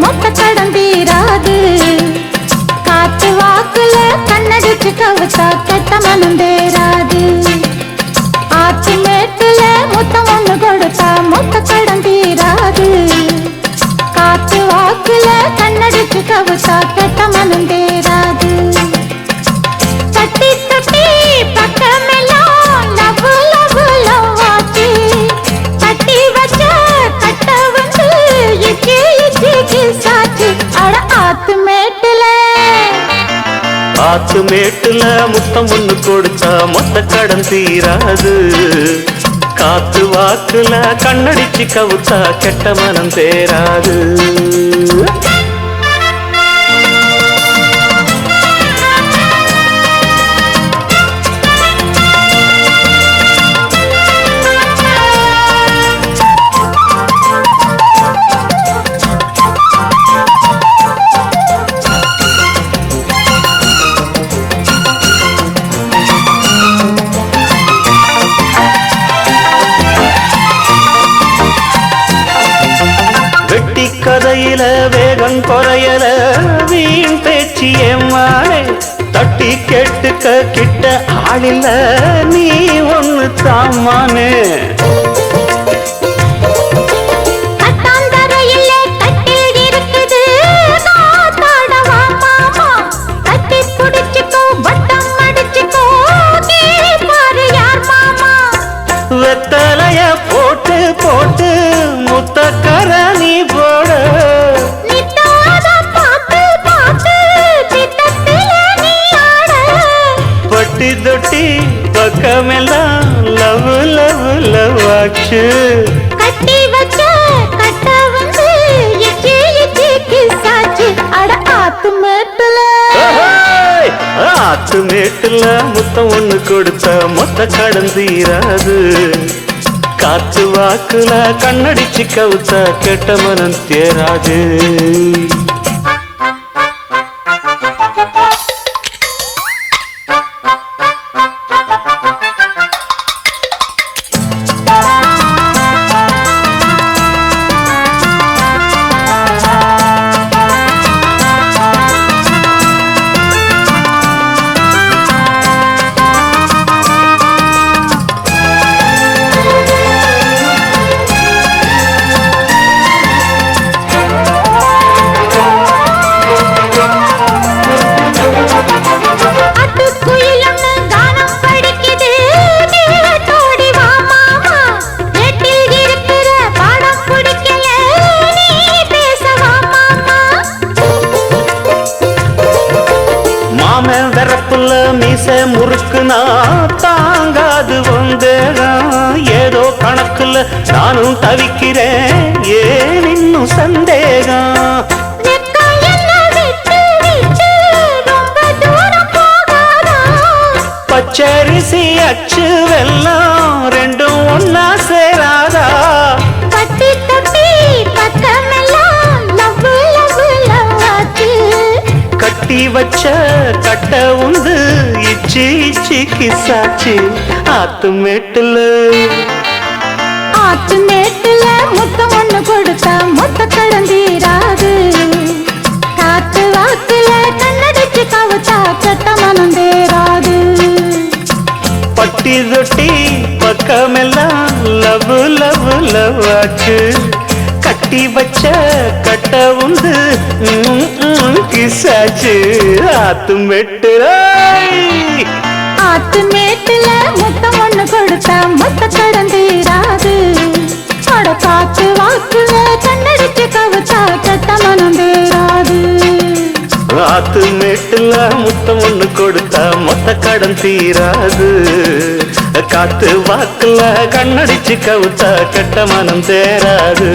மொத்த சடம் தீராது காற்று வாக்குல கண்ணடிச்சு கவிச்சா கெட்ட மனம் தேராது ஆட்சி மேட்டுல முத்தம் ஒண்ணு கொடுத்தா மொத்த சடம் தீராது காற்று வாக்குல கண்ணடிச்சு கவிச்சா கெட்ட மனம் ஆத்து மேட்டுல முத்தம் ஒண்ணு கொடுத்தா மொத்த கடன் தீராது. காத்து வாக்குல கண்ணடிச்சு கவுத்தா கெட்ட மனம் தேராது கரையில வேகம் குறையல. வீண் பேச்சு ஏமானே தட்டி கேட்டுக்க கிட்ட ஆளில்ல. நீ ஒண்ணு தாமானே பக்கமெல்லாம் லவ் லவ் லவ் ஆச்சு. கட்டி வச்ச கட்ட வந்து அட ஆத்து மேட்டுல. ஏய்! ஆத்து மேட்டுல முத்தம் ஒண்ணு கொடுத்த மொத்த கடன் தீராது. காத்து வாக்குல கண்ணடிச்சு கவுத்த கெட்ட மனம் தேராது. முறுக்குனா தாங்காது வந்தேகம் ஏதோ கணக்குல நானும் தவிக்கிறேன். ஏன் இன்னும் சந்தேகம்? பச்சரிசி அச்சு வெல்லம் ரெண்டும் ஒன்னா சேராதா? பட்டி தட்டி கட்டி வச்ச கட்ட உந்து கிசாச்சு ஆத்து மேட்டுல. ஆத்து மேட்டுல முத்தம் ஒண்ணு கொடுத்தா மொத்த கடந்தீராது காத்து வாக்குல கண்ணடிச்சு கவுத்தா கெட்ட மனம் தேராது. பட்டி தொட்டி பக்கமெல்லாம் லவ் லவ் லவ் ஆச்சு. கட்டி வச்ச கட்ட ம், கிசாச்சு ஆத்து மேட்டுல. ஆத்து மேட்டுல முத்தம் ஒண்ணு கொடுத்தா மொத்த கடந்தீராது அட காத்து வாக்குல கண்ணடிச்சு கவிச்சா கெட்ட மனம் தேராது. ஆத்து மேட்டுல முத்தம் ஒண்ணு கொடுத்தா மொத்த கடன் தீராது. காத்து வாக்குல கண்ணடிச்சு கவுத்தா கெட்ட மனம் தேராது.